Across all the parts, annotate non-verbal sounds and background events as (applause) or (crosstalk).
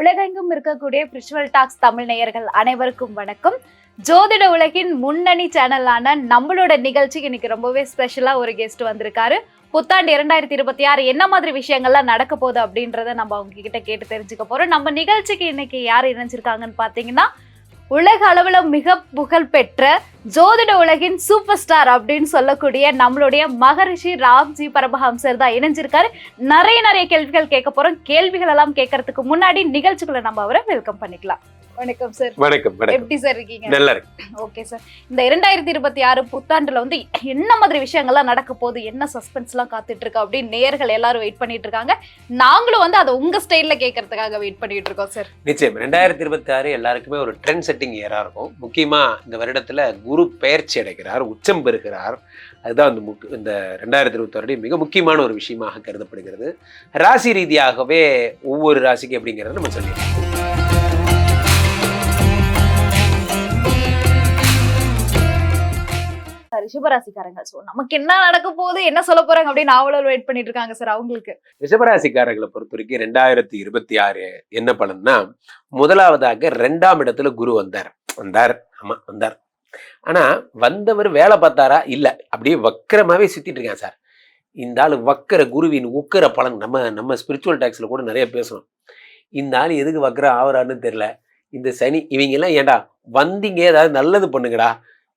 உலகெங்கும் இருக்கக்கூடிய பிரிச்சுவல் டாக்ஸ் தமிழ் நேயர்கள் அனைவருக்கும் வணக்கம். ஜோதிட உலகின் முன்னணி சேனலான நம்மளோட நிகழ்ச்சிக்கு இன்னைக்கு ரொம்பவே ஸ்பெஷலா ஒரு கெஸ்ட் வந்திருக்காரு. புத்தாண்டு இரண்டாயிரத்தி இருபத்தி ஆறு என்ன மாதிரி விஷயங்கள்லாம் நடக்க போகுது அப்படின்றத நம்ம அவங்க கிட்ட கேட்டு தெரிஞ்சுக்க போறோம். நம்ம நிகழ்ச்சிக்கு இன்னைக்கு யார் இணைஞ்சிருக்காங்கன்னு பாத்தீங்கன்னா உலக அளவுல மிக புகழ் பெற்ற ஜோதிட உலகின் சூப்பர் ஸ்டார் அப்படின்னு சொல்லக்கூடிய நம்மளுடைய மகரிஷி ராம்ஜி பரமஹம்சர் தான் இணைஞ்சிருக்காரு. நிறைய நிறைய கேள்விகள் கேட்க போறோம். கேள்விகள் எல்லாம் கேட்கறதுக்கு முன்னாடி நிகழ்ச்சிகளை நம்ம அவரை வெல்கம் பண்ணிக்கலாம். வணக்கம் சார் வணக்கம் எப்படி சார் இருக்கீங்க? நல்லா இருக்கு. ஓகே சார் இந்த இரண்டாயிரத்தி இருபத்தி ஆறு புத்தாண்டுல வந்து என்ன மாதிரி விஷயங்கள்லாம் நடக்க போகுது? என்ன சஸ்பென்ஸ் எல்லாம் காத்துட்டு இருக்கு அப்படின்னு நேயர்கள் எல்லாரும் வெயிட் பண்ணிட்டு இருக்காங்க. நாங்களும் வந்து அதை உங்க ஸ்டைல்ல கேட்கறதுக்காக வெயிட் பண்ணிட்டு இருக்கோம் சார் நிச்சயம். ரெண்டாயிரத்தி இருபத்தி ஆறு எல்லாருக்குமே ஒரு ட்ரெண்ட் செட்டிங் இயரா இருக்கும். முக்கியமா இந்த வருடத்துல குரு பெயர்ச்சி அடைகிறார் உச்சம் பெறுகிறார். அதுதான் இந்த முக் இந்த ரெண்டாயிரத்தி இருபத்தி மிக முக்கியமான ஒரு விஷயமாக கருதப்படுகிறது. ராசி ரீதியாகவே ஒவ்வொரு ராசிக்கு எப்படிங்கிறத நம்ம சொல்லிடுறோம் ரிஷபராசிக்காரங்க. ஸோ நமக்கு என்ன நடக்க போகுது என்ன சொல்ல போறாங்க அப்படின்னு ஆவலோர் வெயிட் பண்ணிட்டு இருக்காங்க சார் அவங்களுக்கு. ரிஷபராசிக்காரர்களை பொறுத்த வரைக்கும் ரெண்டாயிரத்தி இருபத்தி ஆறு என்ன பலன்னா முதலாவதாக ரெண்டாம் இடத்துல குரு வந்தார். வந்தார். ஆமா வந்தார். ஆனா வந்தவர் வேலை பார்த்தாரா? இல்ல. அப்படியே வக்கரமாவே சுத்திட்டு இருக்கான் சார் இந்த ஆள் வக்கர குருவின் உக்கர பலன். நம்ம நம்ம ஸ்பிரிச்சுவல் டாக்ஸில் கூட நிறைய பேசணும் இந்த ஆள் எதுக்கு வக்கரம் ஆவரான்னு தெரியல. இந்த சனி இவங்க எல்லாம் ஏன்டா வந்தீங்க ஏதாவது நல்லது பண்ணுங்கடா.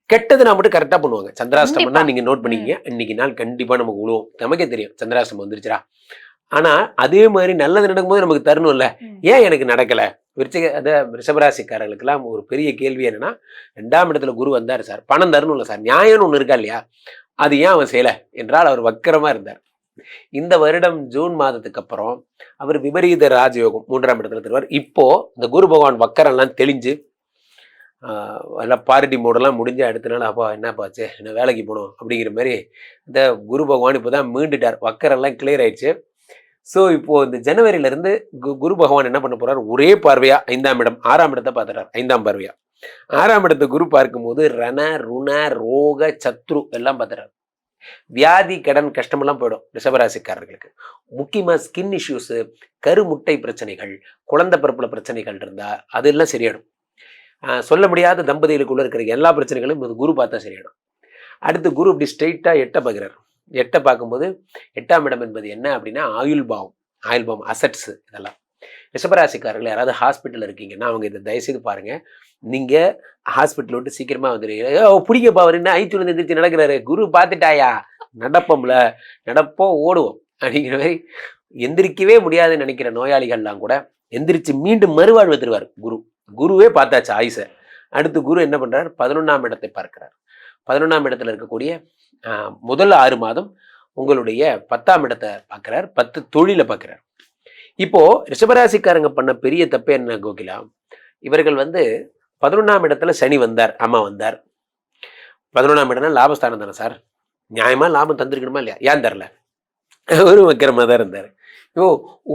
கெட்டது நான் மட்டும் கரெக்டா பண்ணுவாங்க. சந்திராஷ்டமம்னா கண்டிப்பா. நீங்க நோட் பண்ணிக்கங்க. இன்னைக்கு நாள் கண்டிப்பா நமக்கு உழுவும். நமக்கே தெரியும். சந்திராஷ்டமம் வந்துருச்சுடா. ஆனா அதே மாதிரி நல்லது நடக்கும்போது நமக்கு தரணும்ல. ம். ஏன் எனக்கு நடக்கல? விருச்சிக அத ரிஷபராசிக்காரர்களுக்கெல்லாம் ஒரு பெரிய கேள்வி என்னன்னா ரெண்டாம் இடத்துல குரு வந்தார் சார். பணம் தரணும்ல சார். நியாயம்னு ஒண்ணு இருக்கா இல்லையா? அது ஏன் அவன் செய்யல? என்றால் அவர் வக்கரமா இருந்தார். இந்த வருடம் ஜூன் மாதத்துக்கு அப்புறம் அவர் விபரீத ராஜயோகம் மூன்றாம் இடத்துல தருவார். இப்போ இந்த குரு பகவான் வக்கரெல்லாம் தெளிஞ்சு எல்லாம் பார்ட்டி மோடெல்லாம் முடிஞ்சு அடுத்த நாள் அப்பா என்னப்பாச்சு என்ன வேலைக்கு போகணும் அப்படிங்கிற மாதிரி இந்த குரு பகவான் இப்போ தான் மீண்டுட்டார் வக்கரெல்லாம் கிளியர் ஆயிடுச்சு. ஸோ இப்போது இந்த ஜனவரியில இருந்து கு- குரு பகவான் என்ன பண்ண போகிறார் ஒரே பார்வையா ஐந்தாம் இடம் ஆறாம் இடத்தை பார்த்துறார் ஐந்தாம் பார்வையா. ஆறாம் இடத்தை குரு பார்க்கும்போது ரண ருண ரோக சத்ரு எல்லாம் பார்த்துறாரு வியாதி கடன் கஷ்டமெல்லாம் போயிடும் ரிஷபராசிக்காரர்களுக்கு. முக்கியமா ஸ்கின் இஷ்யூஸு கருமுட்டை பிரச்சனைகள் குழந்தை பிறப்புல பிரச்சனைகள் இருந்தால் அதெல்லாம் சரியாயிடும். சொல்ல முடியாத தம்பதிகளுக்குள்ளே இருக்கிற எல்லா பிரச்சனைகளும் இந்த குரு பார்த்தா சரியாயிடும். அடுத்து குரு இப்படி ஸ்ட்ரெயிட்டாக எட்ட பார்க்குறாரு எட்ட பார்க்கும்போது எட்டாம் இடம் என்பது என்ன அப்படின்னா ஆயுள் பாவம். ஆயுள் பாவம் அசட்ஸு இதெல்லாம். ரிஷபராசிக்காரர்கள் யாராவது ஹாஸ்பிட்டலில் இருக்கீங்கன்னா அவங்க இதை தயவுசெய்து பாருங்க. நீங்கள் ஹாஸ்பிட்டல் விட்டு சீக்கிரமாக வந்துடுவீங்க ஓ பிடிக்கப்பா அவர் என்ன ஐச்சுலேருந்து எந்திரிச்சு நடக்கிறாரு? குரு பார்த்துட்டாயா? நடப்போம்ல. நடப்போம் ஓடுவோம். அப்படிங்கிற மாதிரி எந்திரிக்கவே முடியாதுன்னு நினைக்கிற நோயாளிகள்லாம் கூட எந்திரிச்சு மீண்டும் மறுவாழ்வு தருவார் குரு. குருவே பார்த்தாச்சு ஆயுசை. அடுத்து குரு என்ன பண்ணுறார் பதினொன்றாம் இடத்தை பார்க்கிறார். பதினொன்றாம் இடத்துல இருக்கக்கூடிய ஆஹ், முதல் ஆறு மாதம் உங்களுடைய பத்தாம் இடத்தை பார்க்கிறார். பத்து தொழிலை பார்க்குறார். இப்போ ரிஷபராசிக்காரங்க பண்ண பெரிய தப்பு என்ன கோகிலா? இவர்கள் வந்து பதினொன்றாம் இடத்துல சனி வந்தார் அம்மா வந்தார். பதினொன்றாம் இடம்னா லாபஸ்தானம் தானே சார்? நியாயமா லாபம் தந்திருக்கணுமா இல்லையா? ஏன் தரல? அவரும் வக்கரமா தான் இருந்தார். ஓ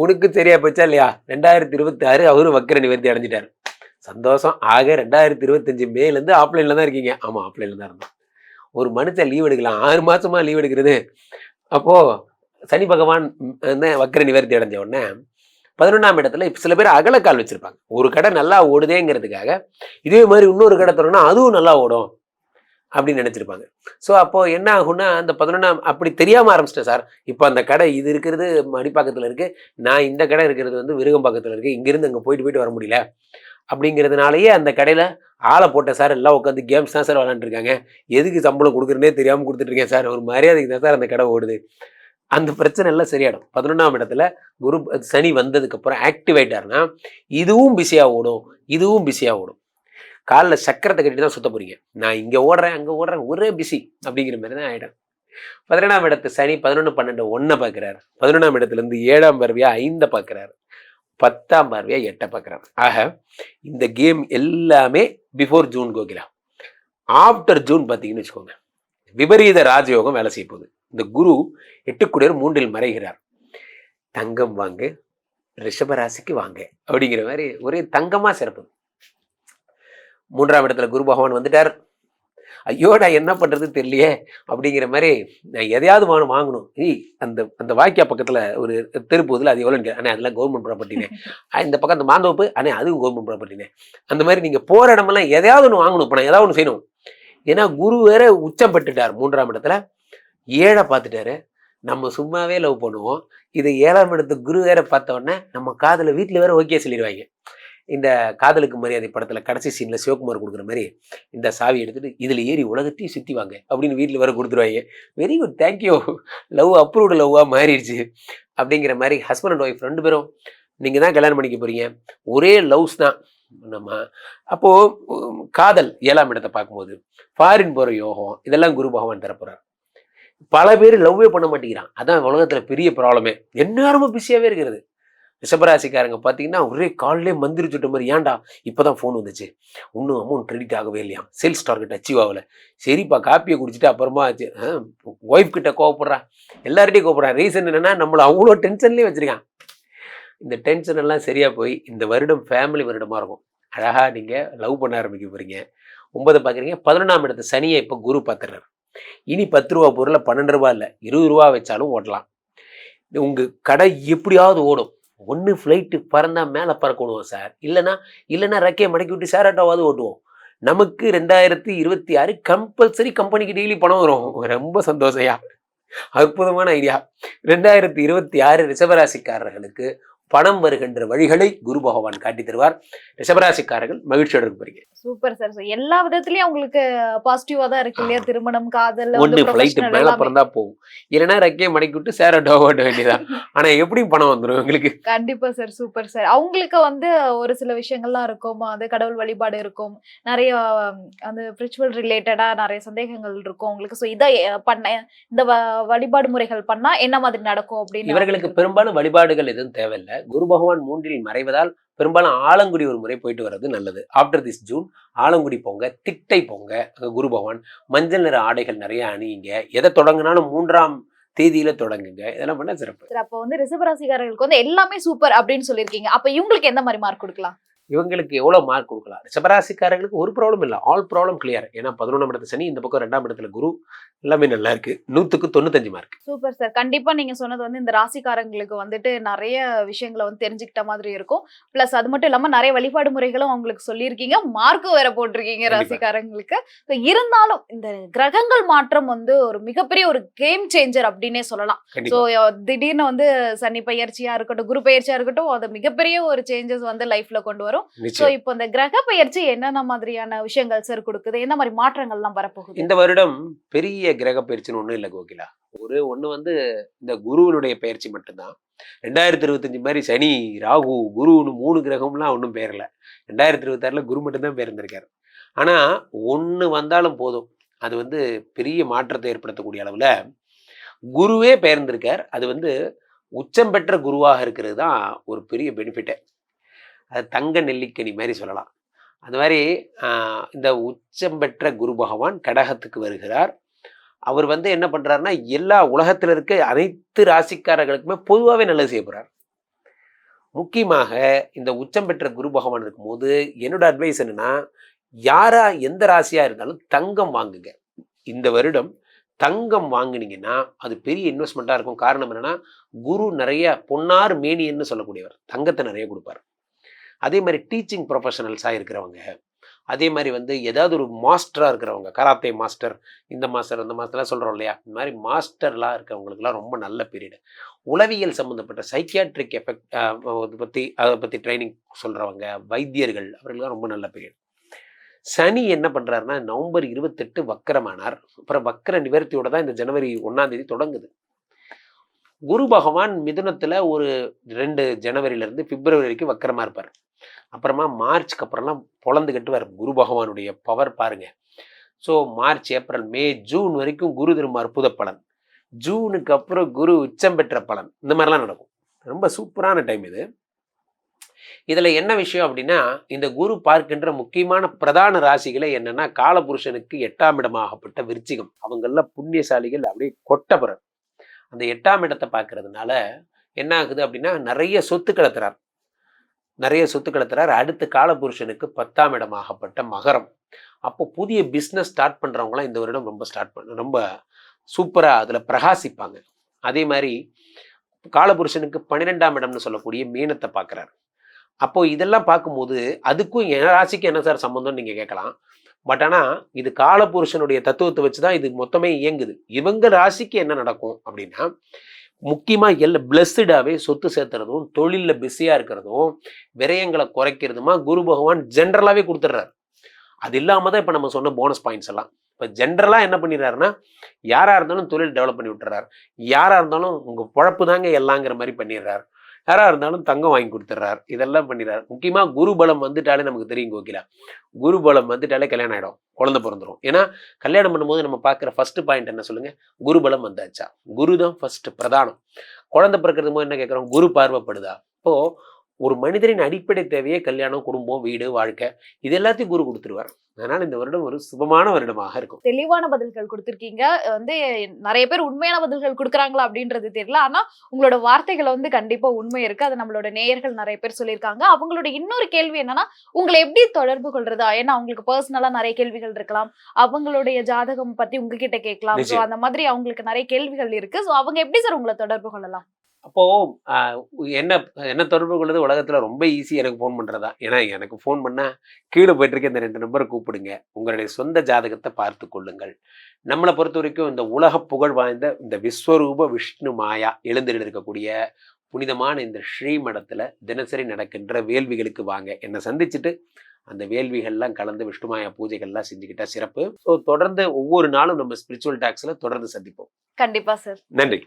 உனக்கு சரியா போச்சா இல்லையா? ரெண்டாயிரத்தி இருபத்தி ஆறு அவரும் வக்கர நிவர்த்தி அடைஞ்சிட்டார். சந்தோஷம். ஆக ரெண்டாயிரத்தி இருபத்தஞ்சு மேலேருந்து ஆஃப்லைனில் தான் இருக்கீங்க. ஆமாம் ஆஃப்லைனில் தான் இருந்தோம். ஒரு மனுஷன் லீவ் எடுக்கலாம். ஆறு மாதமாக லீவ் எடுக்கிறது. அப்போது சனி பகவான் வந்து வக்கர நிவர்த்தி அடைஞ்ச உடனே பதினொன்றாம் இடத்துல இப்போ சில பேர் அகலக்கால் வச்சுருப்பாங்க. ஒரு கடை நல்லா ஓடுதேங்கிறதுக்காக இதே மாதிரி இன்னொரு கடை தரணும்னா அதுவும் நல்லா ஓடும் அப்படின்னு நினச்சிருப்பாங்க. ஸோ அப்போது என்ன ஆகும்னா அந்த பதினொன்றாம் அப்படி தெரியாமல் ஆரம்பிச்சிட்டேன் சார். இப்போ அந்த கடை இது இருக்கிறது மடிப்பாக்கத்தில் இருக்குது நான் இந்த கடை இருக்கிறது வந்து விருகம்பாக்கத்தில் இருக்குது இங்கேருந்து அங்கே போயிட்டு போயிட்டு வர முடியல. அப்படிங்கிறதுனாலயே அந்த கடையில் ஆளை போட்டேன் சார் எல்லாம் உட்காந்து கேம்ஸ் தான் சார் விளாண்டுருக்காங்க. எதுக்கு சம்பளம் கொடுக்குறனே தெரியாமல் கொடுத்துட்ருக்கேன் சார். ஒரு மரியாதைக்கு தான் சார் அந்த கடை ஓடுது. அந்த பிரச்சனை எல்லாம் சரியாயிடும். பதினொன்றாம் இடத்துல குரு சனி வந்ததுக்கப்புறம் ஆக்டிவேட்டார்னா இதுவும் பிஸியாக ஓடும். இதுவும் பிஸியாக ஓடும். காலில் சக்கரத்தை கட்டி தான் சுத்த போகிறீங்க நான் இங்கே ஓடுறேன் அங்கே ஓடுறேன் ஒரே பிஸி அப்படிங்கிற மாதிரி தான் ஆகிடும் பதினொன்றாம் இடத்து சனி பதினொன்று பன்னெண்டு ஒன்றை பார்க்குறாரு. பதினொன்றாம் இடத்துலேருந்து ஏழாம் பருவியாக ஐந்தை பார்க்குறாரு. பத்தாம் பார்வையாக எட்டை பார்க்குறாரு ஆக இந்த கேம் எல்லாமே before June Kokila. After June பார்த்தீங்கன்னு வச்சுக்கோங்க. விபரீத ராஜயோகம் வேலை செய்ய போகுது. இந்த குரு எட்டுக்குடியர் மூன்றில் மறைகிறார். தங்கம் வாங்க ரிஷபராசிக்கு வாங்க. அப்படிங்கிற மாதிரி ஒரே தங்கமா சிறப்பு. மூன்றாம் இடத்துல குரு பகவான் வந்துட்டார். ஐயோ நான் என்ன பண்றது தெரியலையே அப்படிங்கிற மாதிரி நான் எதையாவது வாங்கணும் வாங்கணும். ஏய் அந்த அந்த வாய்க்கா பக்கத்துல ஒரு தெருப்புதில் அது எவ்வளோன்னு அண்ணே அதெல்லாம் கவர்மெண்ட் ப்ராப்பர்ட்டினே இந்த பக்கம் அந்த மாந்தோப்பு அண்ணே அதுவும் கவர்மெண்ட் ப்ராப்பர்ட்டினே அந்த மாதிரி நீங்க போற இடமெல்லாம் எதையாவது ஒன்று வாங்கணும். இப்போ நான் ஏதாவது ஒன்று செய்யணும். ஏன்னா குரு வேற உச்சம் பெற்றுட்டார் மூன்றாம் இடத்துல. ஏழை பார்த்துட்டாரு. நம்ம சும்மாவே லவ் பண்ணுவோம். இதை ஏழாம் இடத்து குரு வேற பார்த்த உடனே நம்ம காதில் வீட்டில் வேற ஓகே சொல்லிடுவாங்க. இந்த காதலுக்கு மரியாதை படத்தில் கடைசி சீனில் சிவகுமார் கொடுக்குற மாதிரி இந்த சாவி எடுத்துகிட்டு இதில் ஏறி உலகத்தையும் சுற்றி வாங்க அப்படின்னு வீட்டில் வர கொடுத்துருவாங்க. Very good thank you love approved லவ்வாக மாறிடுச்சு. அப்படிங்கிற மாதிரி ஹஸ்பண்ட் அண்ட் ஒய்ஃப் ரெண்டு பேரும் நீங்கள் தான் கல்யாணம் பண்ணிக்க போகிறீங்க ஒரே லவ்ஸ் தான். நம்ம அப்போது காதல் ஏழாம் இடத்தை பார்க்கும்போது ஃபாரின் போகிற யோகம் இதெல்லாம் குரு பகவான் தரப்போகிறார் பல பேர் லவ்வே பண்ண மாட்டேங்கிறான். அதான் உலகத்தில் பெரிய ப்ராப்ளமே எந்நேரமும் பிஸியாகவே இருக்கிறது. ரிஷபராசிக்காரங்க பார்த்தீங்கன்னா ஒரே காலிலே மந்திரி சுட்ட மாதிரி ஏன்டா இப்போ தான் ஃபோன் வந்துச்சு? இன்னும் அமௌண்ட் கிரெடிட் ஆகவே இல்லையா சேல்ஸ் டார்கெட் அச்சீவ் ஆகல. சரிப்பா காப்பியை குடிச்சிட்டு அப்புறமா ஒய்ஃப் கிட்ட கோவப்படுறா. எல்லார்ட்டையும் கோவப்படுறா. ரீசன் என்னென்னா நம்மளை அவ்வளோ டென்ஷன்லேயே வச்சுருக்கான். இந்த டென்ஷன் எல்லாம் சரியாக போய் இந்த வருடம் ஃபேமிலி வருடமாக இருக்கும். அழகாக நீங்கள் லவ் பண்ண ஆரம்பிக்க போகிறீங்க ஒன்பதை பார்க்குறீங்க பதினொன்றாம் இடத்த சனியை இப்போ குரு பார்த்துறாரு இனி பத்து ரூபா பொருளை பன்னெண்டு ரூபா இல்லை இருபது ரூபா வச்சாலும் ஓட்டலாம். உங்கள் கடை எப்படியாவது ஓடும். ஒன்று ஃப்ளைட்டு பறந்தா மேலே பறக்கணும் சார் இல்லைன்னா இல்லைன்னா ரெக்கையை மடக்கி விட்டு சேராட்டாவது ஓட்டுவோம். நமக்கு ரெண்டாயிரத்தி இருபத்தி ஆறு கம்பல்சரி கம்பெனிக்கு டெய்லி பணம் வரும். ரொம்ப சந்தோஷயா அற்புதமான ஐடியா ரெண்டாயிரத்தி இருபத்தி ஆறு ரிசவராசிக்காரர்களுக்கு பணம் வருகின்ற வழிகளை குரு பகவான் காட்டி தருவார். ரிஷபராசிக்காரர்கள் மகிழ்ச்சியோடு இருக்க போறீங்க சூப்பர் சார் எல்லா விதத்துலயும் உங்களுக்கு பாசிட்டிவா தான் இருக்கு இல்லையா? திருமணம் காதல் ஒன்று ஃப்ளைட்டு மேலே பிறந்தா போகும். இல்லைன்னா ரெக்கையை மடக்கி விட்டு சேராட்டோ ஓட்ட வேண்டியதான் (laughs) ஆனா எப்படியும் பணம் வந்துடும் எங்களுக்கு கண்டிப்பா சார் சூப்பர் சார் அவங்களுக்கு வந்து ஒரு சில விஷயங்கள்லாம் இருக்கும். அது கடவுள் வழிபாடு இருக்கும். நிறைய அந்த ஸ்பிரிச்சுவல் ரிலேட்டடா நிறைய சந்தேகங்கள் இருக்கும் உங்களுக்கு. ஸோ இதை பண்ண இந்த வழிபாடு முறைகள் பண்ணா என்ன மாதிரி நடக்கும் அப்படின்னு இவர்களுக்கு பெரும்பாலும் வழிபாடுகள் எதுவும் தேவையில்லை. குரு பகவான் மூன்றில் மறைவதால் பெரும்பாலும் ஆலங்குடி ஒரு முறை போயிட்டு வர்றது நல்லது. ஆஃப்டர் திஸ் ஜூன் ஆலங்குடி போங்க திட்டை போங்க அங்க குரு பகவான். மஞ்சள் நிற ஆடைகள் நிறைய அணியுங்க. எதை தொடங்கினாலும் மூன்றாம் தேதியில தொடங்குங்க. இதெல்லாம் பண்ண சிறப்பு. சார் அப்போ வந்து ரிசபராசிக்காரர்களுக்கு வந்து எல்லாமே சூப்பர் அப்படின்னு சொல்லியிருக்கீங்க. அப்ப இவங்களுக்கு எந்த மாதிரி மார்க் கொடுக்கலாம்? இவங்களுக்கு எவ்வளவு மார்க் கொடுக்கலாம்? ரிஷபராசிக்காரர்களுக்கு ஒரு ப்ராப்ளம் இல்லை. ஆல் ப்ராப்ளம் கிளியர் ஏன்னா பதினொன்றாம் இடத்து சனி இந்த பக்கம் ரெண்டாம் இடத்துல குரு எல்லாமே நல்லா இருக்கு. நூத்துக்கு தொண்ணூத்தஞ்சு மார்க் சூப்பர் சார் கண்டிப்பா நீங்க சொன்னது வந்து இந்த ராசிக்காரங்களுக்கு வந்துட்டு நிறைய விஷயங்களை வந்து தெரிஞ்சுக்கிட்ட மாதிரி இருக்கும். பிளஸ் அது மட்டும் இல்லாம நிறைய வழிபாடு முறைகளும் அவங்களுக்கு சொல்லியிருக்கீங்க. மார்க்கும் வேற போட்டிருக்கீங்க. ராசிக்காரங்களுக்கு. So, இருந்தாலும் இந்த கிரகங்கள் மாற்றம் வந்து ஒரு மிகப்பெரிய ஒரு கேம் சேஞ்சர் அப்படின்னே சொல்லலாம். ஸோ திடீர்னு வந்து சனி பயிற்சியா இருக்கட்டும் குரு பயிற்சியா இருக்கட்டும் அது மிகப்பெரிய ஒரு சேஞ்சஸ் வந்து லைஃப்ல கொண்டு வரும். ஸோ நிச்சயம். இப்போ இந்த கிரக பயிற்சி என்னென்ன மாதிரியான விஷயங்கள் சார் கொடுக்குது? என்ன மாதிரி மாற்றங்கள்லாம் வரப்போகுது? இந்த வருடம் பெரிய கிரக பயிற்சின்னு ஒண்ணும் இல்லை கோகிலா. ஒரு ஒண்ணு வந்து இந்த குருவினுடைய பயிற்சி மட்டும்தான். ரெண்டாயிரத்தி இருபத்தஞ்சு மாதிரி சனி ராகு குருன்னு மூணு கிரகம்லாம் ஒன்றும் பேரல. ரெண்டாயிரத்தி இருபத்தாறுல குரு மட்டும்தான் பேர்ந்திருக்காரு ஆனா ஒண்ணு வந்தாலும் போதும். அது வந்து பெரிய மாற்றத்தை ஏற்படுத்தக்கூடிய அளவுல குருவே பெயர்ந்திருக்கார். அது வந்து உச்சம் பெற்ற குருவாக இருக்கிறது தான் ஒரு பெரிய பெனிஃபிட்டே அது தங்க நெல்லிக்கனி மாதிரி சொல்லலாம். அந்த மாதிரி இந்த உச்சம் பெற்ற குரு பகவான் கடகத்துக்கு வருகிறார். அவர் வந்து என்ன பண்ணுறாருன்னா எல்லா உலகத்தில் இருக்க அனைத்து ராசிக்காரர்களுக்குமே பொதுவாகவே நல்லது செய்ய போகிறார் முக்கியமாக இந்த உச்சம் பெற்ற குரு பகவான் இருக்கும்போது என்னோட அட்வைஸ் என்னென்னா யாரா எந்த ராசியாக இருந்தாலும் தங்கம் வாங்குங்க. இந்த வருடம் தங்கம் வாங்கினீங்கன்னா அது பெரிய இன்வெஸ்ட்மெண்ட்டாக இருக்கும். காரணம் என்னென்னா குரு நிறைய பொன்னார் மேனியன்னு சொல்லக்கூடியவர். தங்கத்தை நிறைய கொடுப்பார். அதே மாதிரி டீச்சிங் ப்ரொஃபஷனல்ஸாக இருக்கிறவங்க அதே மாதிரி வந்து ஏதாவது ஒரு மாஸ்டராக இருக்கிறவங்க கராத்தே மாஸ்டர் இந்த மாஸ்டர் அந்த மாஸ்டர்லாம் சொல்கிறோம் இல்லையா? இந்த மாதிரி மாஸ்டர்லாம் இருக்கிறவங்களுக்குலாம் ரொம்ப நல்ல பீரியடு உளவியல் சம்மந்தப்பட்ட சைக்கியாட்ரிக் எஃபெக்ட் அதை பற்றி அதை பற்றி ட்ரைனிங் சொல்கிறவங்க வைத்தியர்கள் அவர்களுக்கெல்லாம் ரொம்ப நல்ல பீரியட் சனி என்ன பண்ணுறாருன்னா நவம்பர் இருபத்தெட்டு வக்கரமானார். அப்புறம் வக்கர நிவர்த்தியோட தான் இந்த ஜனவரி ஒன்றாந்தேதி தொடங்குது. குரு பகவான் மிதுனத்தில் ஒரு ரெண்டு ஜனவரியிலேருந்து பிப்ரவரி வரைக்கும் வக்கரமாக இருப்பார். அப்புறமா மார்ச்க்கு அப்புறம்லாம் பொழந்து கட்டுவார். குரு பகவானுடைய பவர் பாருங்கள் so March April May June வரைக்கும் குரு திரும்ப அற்புத பலன். ஜூனுக்கு அப்புறம் குரு உச்சம் பெற்ற பலன். இந்த மாதிரிலாம் நடக்கும். ரொம்ப சூப்பரான டைம் இது. இதில் என்ன விஷயம் அப்படின்னா இந்த குரு பார்க்கின்ற முக்கியமான பிரதான ராசிகளை என்னன்னா காலபுருஷனுக்கு எட்டாம் இடமாகப்பட்ட விருச்சிகம். அவங்கள புண்ணியசாலிகள் அப்படியே கொட்டப்புறம் அந்த எட்டாம் இடத்தை பார்க்கறதுனால என்ன ஆகுது அப்படின்னா நிறைய சொத்து தரார் நிறைய சொத்து தரார் அடுத்த காலபுருஷனுக்கு பத்தாம் இடமாகப்பட்ட மகரம். அப்போ புதிய பிஸ்னஸ் ஸ்டார்ட் பண்ணுறவங்களாம் இந்த வருடம் ரொம்ப ஸ்டார்ட் பண்ண ரொம்ப சூப்பராக அதில் பிரகாசிப்பாங்க. அதே மாதிரி காலபுருஷனுக்கு பன்னிரெண்டாம் இடம்னு சொல்லக்கூடிய மீனத்தை பார்க்குறாரு. அப்போ இதெல்லாம் பார்க்கும்போது அதுக்கும் என் ராசிக்கு என்ன சார் சம்மந்தம்னு நீங்கள் கேட்கலாம். பட் ஆனால் இது காலபுருஷனுடைய தத்துவத்தை வச்சு தான் இது மொத்தமே இயங்குது. இவங்க ராசிக்கு என்ன நடக்கும் அப்படின்னா முக்கியமாக எல்லாம் பிளஸ்டாகவே சொத்து சேர்த்துறதும் தொழிலில் பிஸியாக இருக்கிறதும் விரயங்களை குறைக்கிறதுமா குரு பகவான் ஜென்ரலாகவே கொடுத்துட்றாரு. அது இல்லாமல் தான் இப்போ நம்ம சொன்ன போனஸ் பாயிண்ட்ஸ் எல்லாம். இப்போ ஜென்ரலாக என்ன பண்ணிடுறாருன்னா யாராக இருந்தாலும் தொழில் டெவலப் பண்ணி விட்டுறாரு. யாராக இருந்தாலும் உங்கள் பொழப்பு தாங்க எல்லாங்கிற மாதிரி பண்ணிடுறாரு. யாராக இருந்தாலும் தங்கம் வாங்கி கொடுத்துட்றாரு. இதெல்லாம் பண்ணிடுறாரு. முக்கியமாக குரு பலம் வந்துட்டாலே நமக்கு தெரியும் கோகிலா. குரு பலம் வந்துட்டாலே கல்யாணம் ஆகிடும் குழந்தை பிறந்துரும். ஏன்னா கல்யாணம் பண்ணும்போது நம்ம பார்க்குற ஃபர்ஸ்ட் பாயிண்ட் என்ன சொல்லுங்க? குரு பலம் வந்தாச்சா? குரு தான் ஃபர்ஸ்ட் பிரதானம். குழந்தை பிறக்கிறது போது என்ன கேட்குறோம்? குரு பார்வைப்படுதா? இப்போ ஒரு மனிதரின் அடிப்படை தேவையே கல்யாணம் குடும்பம் வீடு வாழ்க்கை. இது எல்லாத்தையும் குரு கொடுத்துருவார். அதனால இந்த வருடம் ஒரு சுபமான வருடமாக இருக்கும். தெளிவான பதில்கள் கொடுத்துருக்கீங்க. வந்து நிறைய பேர் உண்மையான பதில்கள் கொடுக்குறாங்களா அப்படின்றது தெரியல. ஆனா உங்களோட வார்த்தைகளை வந்து கண்டிப்பா உண்மை இருக்கு. அது நம்மளோட நேயர்கள் நிறைய பேர் சொல்லியிருக்காங்க. அவங்களோட இன்னொரு கேள்வி என்னன்னா உங்களை எப்படி தொடர்பு கொள்றதா? ஏன்னா அவங்களுக்கு பர்சனலா நிறைய கேள்விகள் இருக்கலாம். அவங்களுடைய ஜாதகம் பத்தி உங்ககிட்ட கேட்கலாம். ஸோ. அந்த மாதிரி அவங்களுக்கு நிறைய கேள்விகள் இருக்கு. ஸோ அவங்க எப்படி சார் உங்களை தொடர்பு கொள்ளலாம்? அப்போ ஆஹ், என்ன என்ன தொடர்பு கொள்வது உலகத்துல ரொம்ப ஈஸி எனக்கு ஃபோன் பண்றதா? ஏன்னா எனக்கு ஃபோன் பண்ணா கீழே போயிட்டு இருக்க இந்த ரெண்டு நம்பரை கூப்பிடுங்க. உங்களுடைய சொந்த ஜாதகத்தை பார்த்து கொள்ளுங்கள். நம்மளை பொறுத்த வரைக்கும் இந்த உலக புகழ் வாய்ந்த இந்த விஸ்வரூப விஷ்ணு மாயா எழுந்தில் இருக்கக்கூடிய புனிதமான இந்த ஸ்ரீமடத்துல தினசரி நடக்கின்ற வேள்விகளுக்கு வாங்க. என்னை சந்திச்சுட்டு அந்த வேள்விகள்லாம் கலந்து விஷ்ணுமாயா பூஜைகள்லாம் செஞ்சுக்கிட்டா சிறப்பு. ஸோ தொடர்ந்து ஒவ்வொரு நாளும் நம்ம ஸ்பிரிச்சுவல் டாக்ஸ்ல தொடர்ந்து சந்திப்போம். கண்டிப்பா சார் நன்றி.